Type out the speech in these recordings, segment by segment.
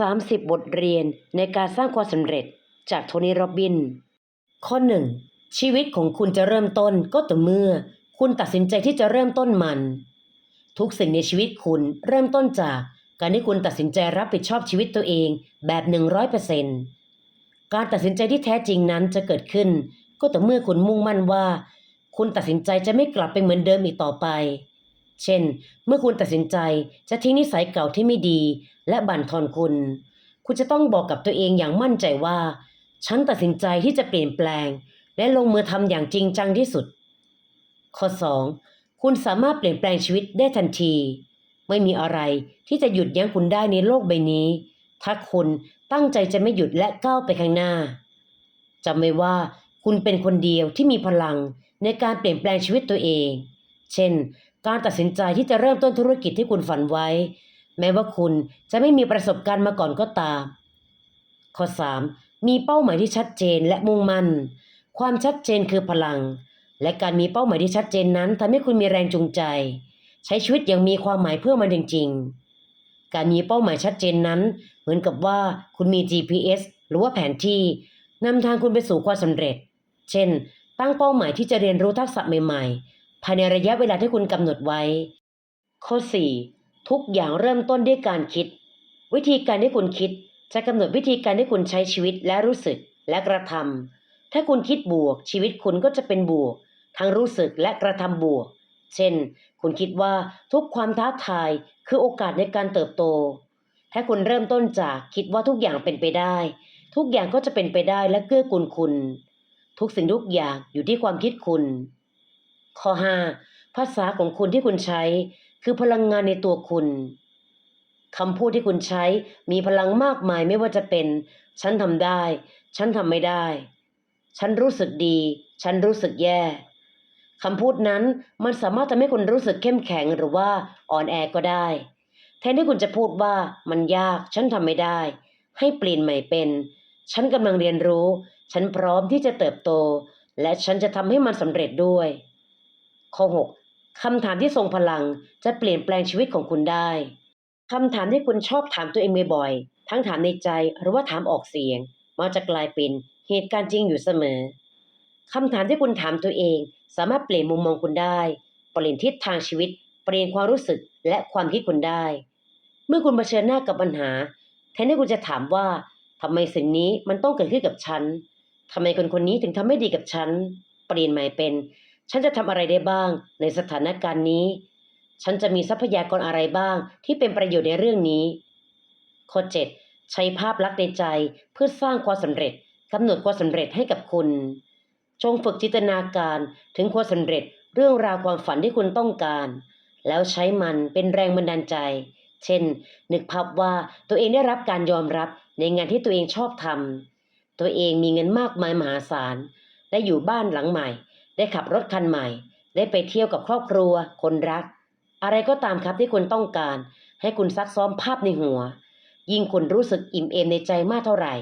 30 บทเรียนในการสร้างความสำเร็จจากโทนี่โรบิน ข้อ 1 ชีวิตของคุณจะเริ่มต้นก็ต่อเมื่อ คุณตัดสินใจที่จะเริ่มต้นมัน ทุกสิ่งในชีวิตคุณเริ่มต้นจากการที่คุณตัดสินใจรับผิดชอบชีวิตตัวเองแบบ 100%การตัดสินใจที่แท้จริงนั้นจะเกิดขึ้น ก็ต่อเมื่อคุณมุ่งมั่นว่า คุณตัดสินใจจะไม่กลับไปเหมือนเดิมอีกต่อไป เช่น เมื่อคุณตัดสินใจจะทิ้งนิสัยเก่าที่ไม่ดี และบั่นทอนคุณ คุณจะต้องบอกกับตัวเองอย่างมั่นใจว่า ฉันตัดสินใจที่จะเปลี่ยนแปลง และลงมือทำอย่างจริงจังที่สุด ข้อ 2. คุณสามารถเปลี่ยนแปลงชีวิตได้ทันที ไม่มีอะไรที่จะหยุดยั้งคุณได้ในโลกใบนี้ ถ้าคุณตั้งใจจะไม่หยุดและก้าวไปข้างหน้าจำไว้ว่าคุณเป็นคนเดียวที่มีพลังในการเปลี่ยนแปลงชีวิตตัวเอง เช่น การตัดสินใจที่จะเริ่มต้นธุรกิจที่คุณฝันไว้ แม้ว่าคุณจะไม่มีประสบการณ์มาก่อนก็ตาม ข้อ 3. มีเป้าหมายที่ชัดเจนและมุ่งมั่น ความชัดเจนคือพลัง และการมีเป้าหมายที่ชัดเจนนั้นทำให้คุณมีแรงจูงใจ ใช้ชีวิตอย่างมีความหมายเพื่อมันจริงๆ การมีเป้าหมายชัดเจนนั้น เหมือนกับว่าคุณมี GPS หรือว่าแผนที่นำทางคุณไปสู่ความสำเร็จ เช่น ตั้งเป้าหมายที่จะเรียนรู้ทักษะใหม่ๆ ภายในระยะเวลาที่คุณกำหนดไว้ ข้อ 4. ทุกอย่างเริ่มต้นด้วยการคิด วิธีการที่คุณคิดจะกำหนดวิธีการที่คุณใช้ชีวิตและรู้สึกและกระทำถ้าคุณคิดบวก ชีวิตคุณก็จะเป็นบวก ทั้งรู้สึกและกระทำบวก เช่น คุณคิดว่าทุกความท้าทายคือโอกาสในการเติบโต ถ้าคุณเริ่มต้นจากคิดว่าทุกอย่างเป็นไปได้ ทุกอย่างก็จะเป็นไปได้และเกื้อกูลคุณ ทุกสิ่งทุกอย่างอยู่ที่ความคิดคุณ ข้อ 5. ภาษาของคุณที่คุณใช้ คือพลังงานในตัวคุณคำพูดที่คุณใช้มีพลังมากมายไม่ว่าจะเป็น ฉันทำได้ ฉันทำไม่ได้ ฉันรู้สึกดี ฉันรู้สึกแย่คำพูดนั้นมันสามารถทำให้คุณรู้สึกเข้มแข็งหรือว่าอ่อนแอก็ได้ แทนที่คุณจะพูดว่ามันยาก ฉันทำไม่ได้ ให้เปลี่ยนใหม่เป็น ฉันกำลังเรียนรู้ ฉันพร้อมที่จะเติบโต และฉันจะทำให้มันสำเร็จด้วย ข้อ 6. คำถามที่ทรงพลังจะเปลี่ยนแปลงชีวิตของคุณได้ คำถามที่คุณชอบถามตัวเองบ่อยๆ ทั้งถามในใจหรือว่าถามออกเสียง มักจะกลายเป็นเหตุการณ์จริงอยู่เสมอ คำถามที่คุณถามตัวเอง สามารถเปลี่ยนมุมมองคุณได้ เปลี่ยนทิศทางชีวิต เปลี่ยนความรู้สึกและความคิดคุณได้ เมื่อคุณเผชิญหน้ากับปัญหา แทนที่คุณจะถามว่าทำไมสิ่งนี้มันต้องเกิดขึ้นกับฉันทำไมคนคนนี้ถึงทำไม่ดีกับฉัน เปลี่ยนใหม่เป็น ฉันจะทำอะไรได้บ้าง ในสถานการณ์นี้ ฉันจะมีทรัพยากรอะไรบ้างที่เป็นประโยชน์ในเรื่องนี้ข้อ7ใช้ภาพลักษณ์ในใจเพื่อสร้างความสำเร็จกำหนดความสำเร็จให้กับคุณ จงฝึกจินตนาการถึงความสำเร็จเรื่องราวความฝันที่คุณต้องการ แล้วใช้มันเป็นแรงบันดาลใจ เช่น นึกภาพว่าตัวเองได้รับการยอมรับในงานที่ตัวเองชอบทำตัวเองมีเงินมากมายมหาศาล ได้อยู่บ้านหลังใหม่ ได้ขับรถคันใหม่ ได้ไปเที่ยวกับครอบครัว คนรัก อะไรก็ตามครับที่คุณต้องการ ให้คุณซักซ้อมภาพในหัว ยิ่งคุณรู้สึกอิ่มเอมในใจมากเท่าไหร่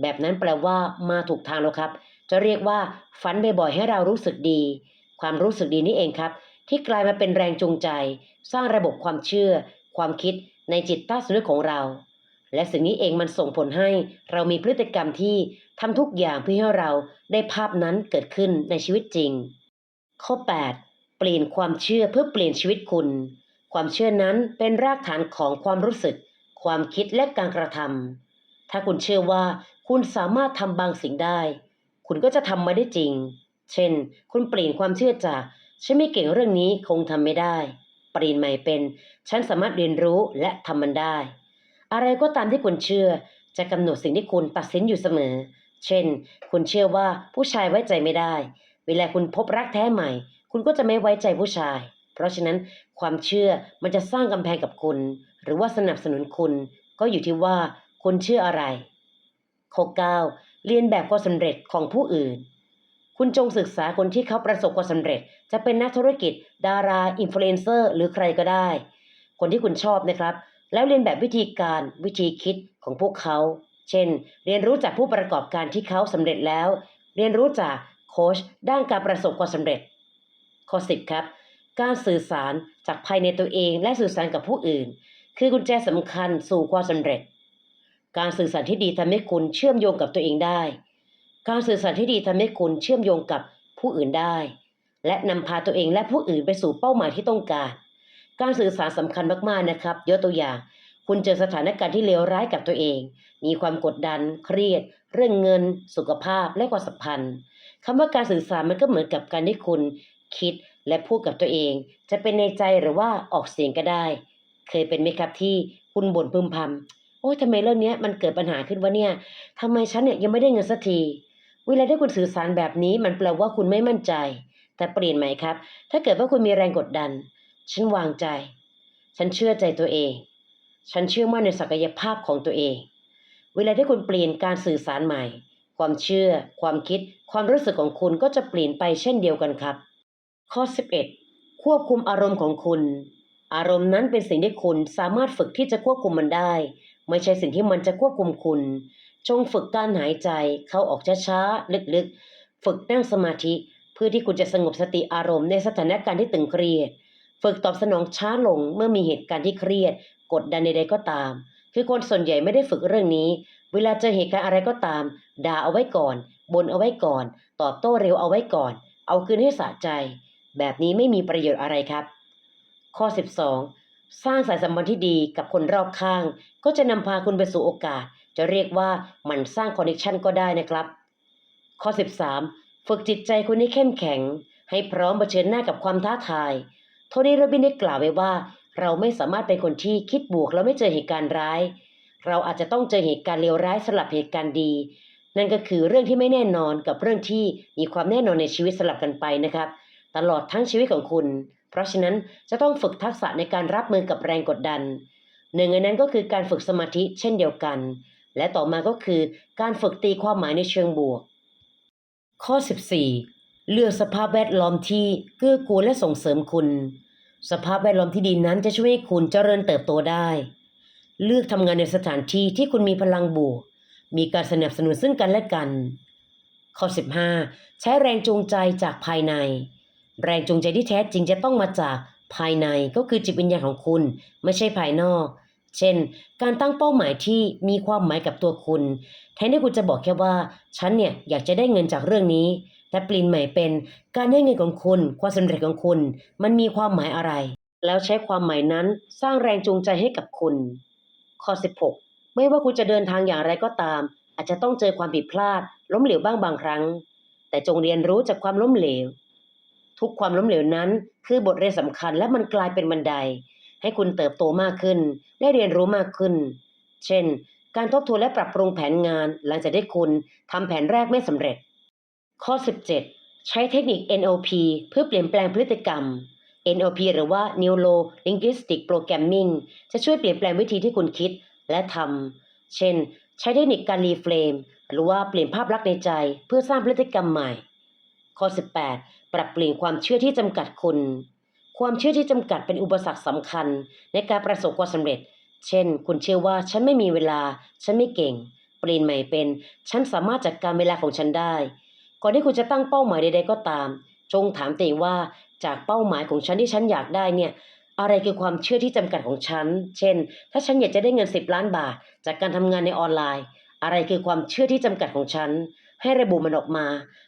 แบบนั้นแปลว่ามาถูกทางแล้วครับ จะเรียกว่าฝันบ่อยๆให้เรารู้สึกดี ความรู้สึกดีนี่เองครับ ที่กลายมาเป็นแรงจูงใจ สร้างระบบความเชื่อ ความคิดในจิตใต้สำนึกของเรา และสิ่งนี้เองมันส่งผลให้เรามีพฤติกรรมที่ทำทุกอย่างเพื่อให้เราได้ภาพนั้นเกิดขึ้นในชีวิตจริง ข้อ 8 เปลี่ยนความเชื่อเพื่อเปลี่ยนชีวิตคุณ ความเชื่อนั้นเป็นรากฐานของความรู้สึก ความคิดและการกระทำถ้าคุณเชื่อว่าคุณสามารถทำบางสิ่งได้ คุณก็จะทำมาได้จริง เช่น คุณเปลี่ยนความเชื่อจากฉันไม่เก่งเรื่องนี้คงทำไม่ได้ เปลี่ยนใหม่เป็น ฉันสามารถเรียนรู้และทำมันได้ อะไรก็ตามที่คุณเชื่อ จะกำหนดสิ่งที่คุณตัดสินอยู่เสมอ เช่น คุณเชื่อว่าผู้ชายไว้ใจไม่ได้ เวลาคุณพบรักแท้ใหม่ คุณก็จะไม่ไว้ใจผู้ชาย เพราะฉะนั้นความเชื่อมันจะสร้างกำแพงกับคุณ หรือว่าสนับสนุนคุณ ก็อยู่ที่ว่าคุณเชื่ออะไรข้อ9เรียนแบบความสำเร็จของผู้อื่น คุณจงศึกษาคนที่เขาประสบความสำเร็จ จะเป็นนักธุรกิจ ดารา อินฟลูเอนเซอร์ หรือใครก็ได้ คนที่คุณชอบนะครับ แล้วเรียนแบบวิธีการวิธีคิดของพวกเขา เช่น เรียนรู้จากผู้ประกอบการที่เขาสำเร็จแล้ว เรียนรู้จากโค้ชด้านการประสบความสำเร็จ ข้อ 10 ครับ การสื่อสารจากภายในตัวเองและสื่อสารกับผู้อื่น คือกุญแจสำคัญสู่ความสำเร็จ การสื่อสารที่ดีทำให้คุณเชื่อมโยงกับตัวเองได้ การสื่อสารที่ดีทำให้คุณเชื่อมโยงกับผู้อื่นได้ และนำพาตัวเองและผู้อื่นไปสู่เป้าหมายที่ต้องการ การสื่อสารสำคัญมากๆนะครับยกตัวอย่าง คุณเจอสถานการณ์ที่เลวร้ายกับตัวเอง มีความกดดัน เครียด เรื่องเงิน สุขภาพและความสัมพันธ์คำว่าการสื่อสารมันก็เหมือนกับการที่คุณคิดและพูดกับตัวเอง จะเป็นในใจหรือว่าออกเสียงก็ได้ เคยเป็นไหมครับที่คุณบ่นพึมพำโอ้ยทำไมเรื่องนี้มันเกิดปัญหาขึ้นวะเนี่ยทำไมฉันเนี่ยยังไม่ได้เงินสักทีเวลาที่คุณสื่อสารแบบนี้มันแปลว่าคุณไม่มั่นใจ แต่เปลี่ยนไหมครับ ถ้าเกิดว่าคุณมีแรงกดดัน ฉันวางใจ ฉันเชื่อใจตัวเอง ฉันเชื่อมั่นในศักยภาพของตัวเอง เวลาที่คุณเปลี่ยนการสื่อสารใหม่ ความเชื่อ ความคิด ความรู้สึกของคุณก็จะเปลี่ยนไปเช่นเดียวกันครับ ข้อ 11 ควบคุมอารมณ์ของคุณ อารมณ์นั้นเป็นสิ่งที่คุณสามารถฝึกที่จะควบคุมมันได้ ไม่ใช่สิ่งที่มันจะควบคุมคุณ จงฝึกการหายใจเข้าออกช้าๆลึกๆ ฝึกนั่งสมาธิ เพื่อที่คุณจะสงบสติอารมณ์ในสถานการณ์ที่ตึงเครียด ฝึกตอบสนองช้าลงเมื่อมีเหตุการณ์ที่เครียด กดดันใดๆก็ตาม คือคนส่วนใหญ่ไม่ได้ฝึกเรื่องนี้ เวลาเจอเหตุการณ์อะไรก็ตาม ด่าเอาไว้ก่อนบ่นเอาไว้ก่อน ตอบโต้เร็วเอาไว้ก่อน เอาคืนให้สะใจ แบบนี้ไม่มีประโยชน์อะไรครับ ข้อ 12 สร้างสายสัมพันธ์ที่ดีกับคนรอบข้าง ก็จะนำพาคุณไปสู่โอกาส จะเรียกว่ามันสร้างคอนเนคชันก็ได้นะครับ ข้อ 13 ฝึกจิตใจคุณให้เข้มแข็ง ให้พร้อมเผชิญหน้ากับความท้าทาย โทนี่โรบินได้กล่าวไว้ว่า เราไม่สามารถเป็นคนที่คิดบวกแล้วไม่เจอเหตุการณ์ร้าย เราอาจจะต้องเจอเหตุการณ์เลวร้ายสลับเหตุการณ์ดี นั่นก็คือเรื่องที่ไม่แน่นอนกับเรื่องที่มีความแน่นอนในชีวิตสลับกันไปนะครับ ตลอดทั้งชีวิตของคุณ เพราะฉะนั้นจะต้องฝึกทักษะในการรับมือกับแรงกดดัน หนึ่งในนั้นก็คือการฝึกสมาธิเช่นเดียวกัน และต่อมาก็คือการฝึกตีความหมายในเชิงบวก ข้อ 14 เลือกสภาพแวดล้อมที่เกื้อกูลและส่งเสริมคุณ สภาพแวดล้อมที่ดีนั้นจะช่วยให้คุณเจริญเติบโตได้ เลือกทำงานในสถานที่ที่คุณมีพลังบวก มีการสนับสนุนซึ่งกันและกัน ข้อ 15 ใช้แรงจูงใจจากภายใน แรงจูงใจที่แท้จริงจะต้องมาจากภายในก็คือจิตวิญญาณของคุณ ไม่ใช่ภายนอก เช่น การตั้งเป้าหมายที่มีความหมายกับตัวคุณ แทนที่คุณจะบอกแค่ว่า ฉันเนี่ยอยากจะได้เงินจากเรื่องนี้ แต่เปลี่ยนใหม่เป็นการได้เงินของคุณ ความสำเร็จของคุณ มันมีความหมายอะไร แล้วใช้ความหมายนั้นสร้างแรงจูงใจให้กับคุณ ข้อ 16 ไม่ว่าคุณจะเดินทางอย่างไรก็ตาม อาจจะต้องเจอความผิดพลาด ล้มเหลวบ้างบางครั้ง แต่จงเรียนรู้จากความล้มเหลว ทุกความล้มเหลวนั้นคือบทเรียนสำคัญและมันกลายเป็นบันได ให้คุณเติบโตมากขึ้น และเรียนรู้มากขึ้น เช่น การทบทวนและปรับปรุงแผนงานหลังจากได้คุณทำแผนแรกไม่สำเร็จ ข้อ 17 ใช้เทคนิค NLP เพื่อเปลี่ยนแปลงพฤติกรรม NLP หรือว่า Neuro Linguistic Programming จะช่วยเปลี่ยนแปลงวิธีที่คุณคิดและทำ เช่น ใช้เทคนิคการรีเฟรมหรือว่าเปลี่ยนภาพลักษณ์ในใจ เพื่อสร้างพฤติกรรมใหม่ ข้อ 18 ปรับเปลี่ยนความเชื่อที่จำกัดคุณ ความเชื่อที่จำกัดเป็นอุปสรรคสำคัญ ในการประสบความสำเร็จ เช่น คุณเชื่อว่าฉันไม่มีเวลา ฉันไม่เก่ง เปลี่ยนใหม่เป็น ฉันสามารถจัดการเวลาของฉันได้ ก่อนที่คุณจะตั้งเป้าหมายใดๆก็ตาม จงถามตัวเองว่า จากเป้าหมายของฉันที่ฉันอยากได้เนี่ย อะไรคือความเชื่อที่จำกัดของฉัน เช่น ถ้าฉันอยากจะได้เงิน 10 ล้านบาท จากการทำงานในออนไลน์ อะไรคือความเชื่อที่จำกัดของฉัน ให้ระบุมันออกมา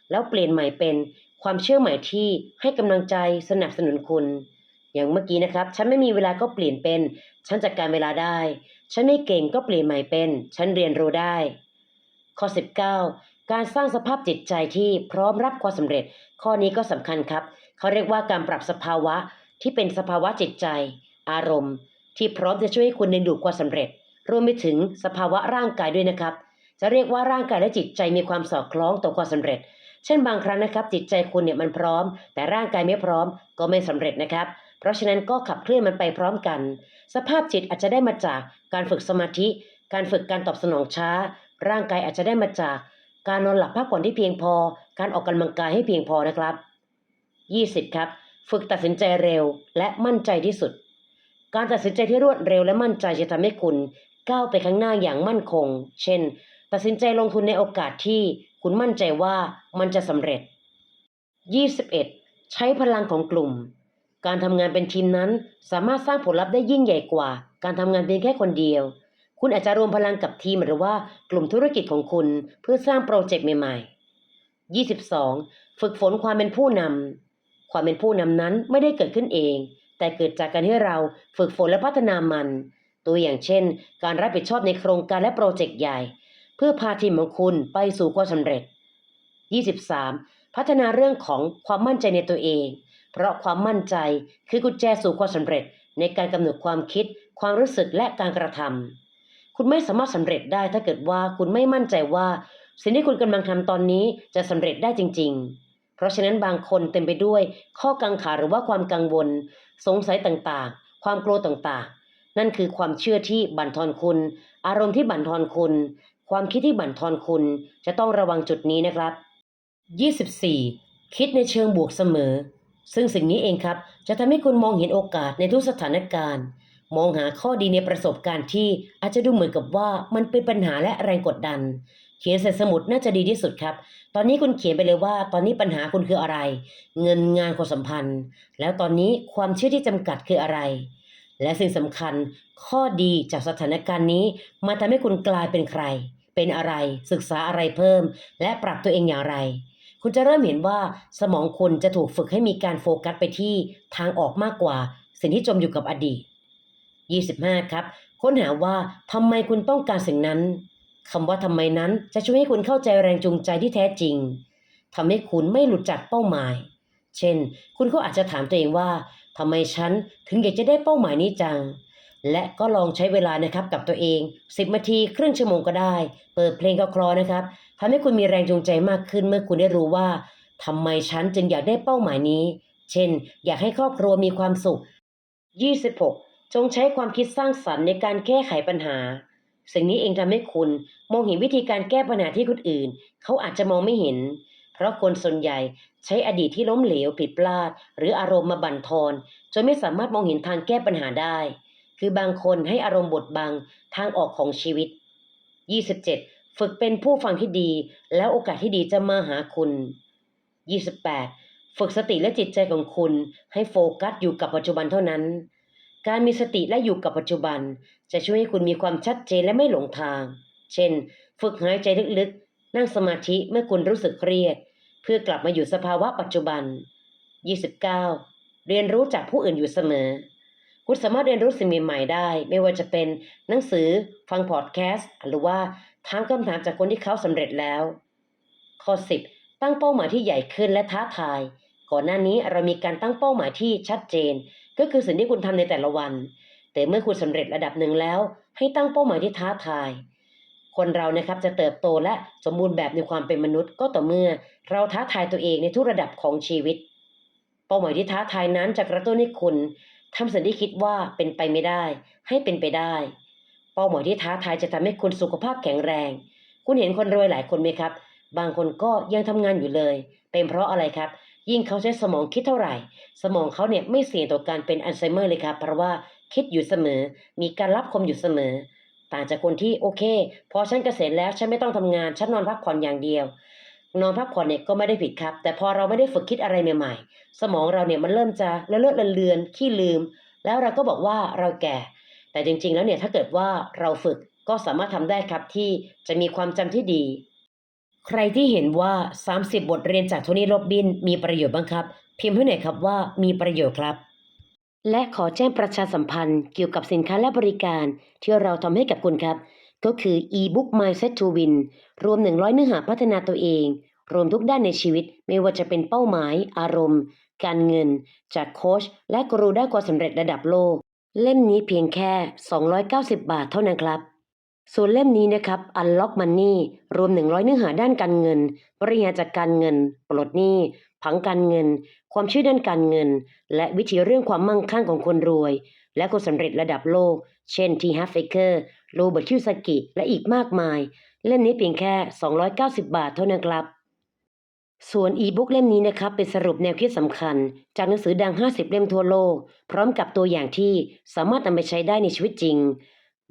แล้วเปลี่ยนใหม่เป็น ความเชื่อใหม่ที่ให้กำลังใจสนับสนุนคุณ อย่างเมื่อกี้นะครับ ฉันไม่มีเวลาก็เปลี่ยนเป็น ฉันจัดการเวลาได้ ฉันไม่เก่งก็เปลี่ยนใหม่เป็น ฉันเรียนรู้ได้ ข้อ 19 การสร้างสภาพจิตใจที่พร้อมรับความสำเร็จ ข้อนี้ก็สำคัญครับ เขาเรียกว่าการปรับสภาวะที่เป็นสภาวะจิตใจ อารมณ์ ที่พร้อมจะช่วยให้คุณดึงดูดความสำเร็จ รวมไปถึงสภาวะร่างกายด้วยนะครับ จะเรียกว่าร่างกายและจิตใจมีความสอดคล้องต่อความสำเร็จ เช่นบางครั้งนะครับจิตใจคุณเนี่ยมันพร้อม แต่ร่างกายไม่พร้อมก็ไม่สำเร็จนะครับ เพราะฉะนั้นก็ขับเคลื่อนมันไปพร้อมกัน สภาพจิตอาจจะได้มาจากการฝึกสมาธิ การฝึกการตอบสนองช้า ร่างกายอาจจะได้มาจาก การนอนหลับพักผ่อนที่เพียงพอ การออกกำลังกายให้เพียงพอนะครับ 20 ครับ ฝึกตัดสินใจเร็วและมั่นใจที่สุด การตัดสินใจที่รวดเร็วและมั่นใจจะทำให้คุณก้าวไปข้างหน้าอย่างมั่นคง เช่น ตัดสินใจลงทุนในโอกาสที่ คุณมั่นใจว่ามันจะสำเร็จ 21. ใช้พลังของกลุ่ม การทำงานเป็นทีมนั้นสามารถสร้างผลลัพธ์ได้ยิ่งใหญ่กว่า การทำงานเพียงแค่คนเดียว คุณอาจจะรวมพลังกับทีมหรือว่ากลุ่มธุรกิจของคุณเพื่อสร้างโปรเจกต์ใหม่ๆ 22. ฝึกฝนความเป็นผู้นำความเป็นผู้นำนั้นไม่ได้เกิดขึ้นเอง แต่เกิดจากการที่เราฝึกฝนและพัฒนามัน ตัวอย่างเช่น การรับผิดชอบในโครงการและโปรเจกต์ใหญ่ พื่อพาทีมของคุณไปสู่ความสำเร็จ 23. พัฒนาเรื่องของความมั่นใจในตัวเอง เพราะความมั่นใจคือกุญแจสู่ความสำเร็จในการกำหนดความคิด ความรู้สึกและการกระทำคุณไม่สามารถสำเร็จได้ถ้าเกิดว่าคุณไม่มั่นใจว่า สิ่งที่คุณกำลังทำตอนนี้จะสำเร็จได้จริง ๆ เพราะฉะนั้นบางคนเต็มไปด้วย ข้อกังขาหรือว่าความกังวล สงสัยต่างๆ ความกลัวต่างๆ นั่นคือความเชื่อที่บั่นทอนคุณ อารมณ์ที่บั่นทอนคุณ ความคิดที่บั่นทอนคุณจะต้องระวังจุดนี้นะครับ 24. คิดในเชิงบวกเสมอ ซึ่งสิ่งนี้เองครับ จะทำให้คุณมองเห็นโอกาสในทุกสถานการณ์ มองหาข้อดีในประสบการณ์ที่อาจจะดูเหมือนกับว่ามันเป็นปัญหาและแรงกดดัน เขียนใส่สมุดน่าจะดีที่สุดครับ ตอนนี้คุณเขียนไปเลยว่า ตอนนี้ปัญหาคุณคืออะไร เงินงานความสัมพันธ์ แล้วตอนนี้ความเชื่อที่จำกัดคืออะไรและสิ่งสำคัญข้อดีจากสถานการณ์นี้มาทำให้คุณกลายเป็นใคร เป็นอะไร ศึกษาอะไรเพิ่ม และปรับตัวเองอย่างไร คุณจะเริ่มเห็นว่าสมองคุณจะถูกฝึกให้มีการโฟกัสไปที่ทางออกมากกว่า สิ่งที่จมอยู่กับอดีต 25 ครับ ค้นหาว่าทำไมคุณต้องการสิ่งนั้นคำว่าทำไมนั้นจะช่วยให้คุณเข้าใจแรงจูงใจที่แท้จริงทำให้คุณไม่หลุดจากเป้าหมาย เช่น คุณก็อาจจะถามตัวเองว่าทำไมฉันถึงอยากจะได้เป้าหมายนี้จัง และก็ลองใช้เวลานะครับกับตัวเอง 10นาทีครึ่งชั่วโมงก็ได้ เปิดเพลงคลอนะครับทำให้คุณมีแรงจูงใจมากขึ้นเมื่อคุณได้รู้ว่าทำไมฉันจึงอยากได้เป้าหมายนี้ เช่น อยากให้ครอบครัวมีความสุข 26 จงใช้ความคิดสร้างสรรค์ในการแก้ไขปัญหา สิ่งนี้เองทำให้คุณมองเห็นวิธีการแก้ปัญหาที่คนอื่น เขาอาจจะมองไม่เห็น เพราะคนส่วนใหญ่ใช้อดีตที่ล้มเหลวผิดพลาด หรืออารมณ์มาบั่นทอนจนไม่สามารถมองเห็นทางแก้ปัญหาได้ คือบางคนให้อารมณ์บดบังทางออกของชีวิต 27 ฝึกเป็นผู้ฟังที่ดี แล้วโอกาสที่ดีจะมาหาคุณ 28 ฝึกสติและจิตใจของคุณให้โฟกัสอยู่กับปัจจุบันเท่านั้น การมีสติและอยู่กับปัจจุบัน จะช่วยให้คุณมีความชัดเจนและไม่หลงทาง เช่น ฝึกหายใจลึกๆ นั่งสมาธิเมื่อคุณรู้สึกเครียด เพื่อกลับมาอยู่สภาวะปัจจุบัน 29. เรียนรู้จากผู้อื่นอยู่เสมอ คุณสามารถเรียนรู้สิ่งใหม่ๆได้ ไม่ว่าจะเป็นหนังสือฟังพอดแคสต์ หรือว่าถามคำถามจากคนที่เขาสำเร็จแล้ว ข้อ 10 ตั้งเป้าหมายที่ใหญ่ขึ้นและท้าทาย ก่อนหน้านี้เรามีการตั้งเป้าหมายที่ชัดเจน ก็คือสิ่งที่คุณทำในแต่ละวัน แต่เมื่อคุณสำเร็จระดับหนึ่งแล้ว ให้ตั้งเป้าหมายที่ท้าทาย คนเรานะครับจะเติบโตและสมบูรณ์แบบในความเป็นมนุษย์ ก็ต่อเมื่อ เราท้าทายตัวเองในทุกระดับของชีวิต เป้าหมายที่ท้าทายนั้นจะกระตุ้นให้คุณ ทำสิ่งที่คิดว่าเป็นไปไม่ได้ ให้เป็นไปได้ เป้าหมายที่ท้าทายจะทำให้คุณสุขภาพแข็งแรง คุณเห็นคนรวยหลายคนไหมครับ บางคนก็ยังทำงานอยู่เลย เป็นเพราะอะไรครับ ยิ่งเขาใช้สมองคิดเท่าไหร่ สมองเขาเนี่ยไม่เสี่ยงต่อการเป็นอัลไซเมอร์เลยครับ เพราะว่าคิดอยู่เสมอ มีการรับคมอยู่เสมอ ต่างจากคนที่โอเค พอฉันเกษียณแล้วฉันไม่ต้องทำงาน ฉันนอนพักผ่อนอย่างเดียว นอนพักผ่อนเนี่ยก็ไม่ได้ผิดครับ แต่พอเราไม่ได้ฝึกคิดอะไรใหม่ๆ สมองเราเนี่ยมันเริ่มจะเลอะเลอะเลือนๆขี้ลืม แล้วเราก็บอกว่าเราแก่ แต่จริง ๆ แล้วเนี่ยถ้าเกิดว่าเราฝึกก็สามารถทำได้ครับที่จะมีความจำที่ดี ใครที่เห็นว่า 30 บทเรียนจากโทนี่โรบบิน มีประโยชน์บ้างครับ พิมพ์ให้หน่อยครับว่ามีประโยชน์ครับ และขอแจ้งประชาสัมพันธ์เกี่ยวกับสินค้าและบริการที่เราทำให้กับคุณครับ ก็คือ e-book Mindset to Win รวม 100 เนื้อหาพัฒนาตัวเอง รวมทุกด้านในชีวิต ไม่ว่าจะเป็นเป้าหมาย อารมณ์ การเงิน จากโค้ชและกรูด้านความสำเร็จระดับโลก เล่มนี้เพียงแค่ 290 บาทเท่านั้นครับ ส่วนเล่มนี้นะครับ Unlock Money รวม 100 เนื้อหาด้านการเงิน บริหารจัดการเงิน ปลดหนี้ ผังการเงิน ความเชื่อด้านการเงิน และวิธีเรื่องความมั่งคั่งของคนรวย และคนสำเร็จระดับโลก เช่นทีฮัฟเฟเกอร์โรเบิร์ตคิวซากิ และอีกมากมาย เล่มนี้เพียงแค่ 290 บาทเท่านั้นครับ ส่วนอีบุ๊กเล่มนี้นะครับเป็นสรุปแนวคิดสำคัญ จากหนังสือดัง 50 เล่มทั่วโลก พร้อมกับตัวอย่างที่สามารถนำไปใช้ได้ในชีวิตจริง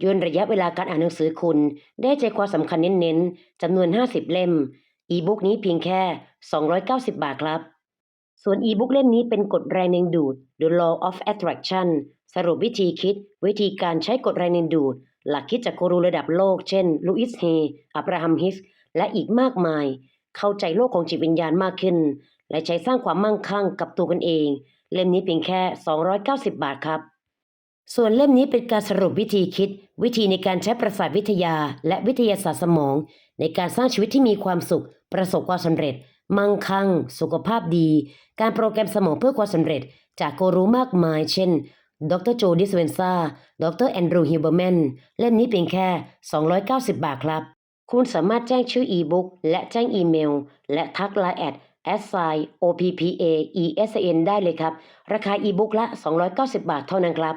ย่นระยะเวลาการอ่านหนังสือคุณ ได้ใจความสำคัญเน้นๆจำนวน 50 เล่ม อีบุ๊กนี้เพียงแค่ 290 บาทครับ ส่วนอีบุ๊กเล่มนี้เป็นกฎแรงดึงดูด The Law of Attraction สรุปวิธีคิด วิธีการใช้กฎแรงดึงดูด หลักคิดจากกูรูระดับโลก เช่น ลูอิสเฮอับราฮัมฮิส และอีกมากมาย เข้าใจโลกของจิตวิญญาณมากขึ้น และใช้สร้างความมั่งคั่งกับตัวกันเอง เล่มนี้เพียงแค่ 290 บาทครับ ส่วนเล่มนี้เป็นการสรุปวิธีคิด วิธีในการใช้ประสาทวิทยา และวิทยาศาสตร์สมอง ในการสร้างชีวิตที่มีความสุข ประสบความสำเร็จ มั่งคั่ง สุขภาพดี การโปรแกรมสมองเพื่อความสำเร็จ จากกูรูมากมาย เช่น ดรโจดิสเวนซาดรแอนดรูฮิวเบอร์แมน เล่มนี้เพียงแค่ 290 บาทครับ คุณสามารถแจ้งชื่ออีบุ๊กและแจ้งอีเมล และทักไลน์แอด s i o p p a e s n ได้เลยครับ ราคาอีบุ๊กละ 290 บาทเท่านั้นครับ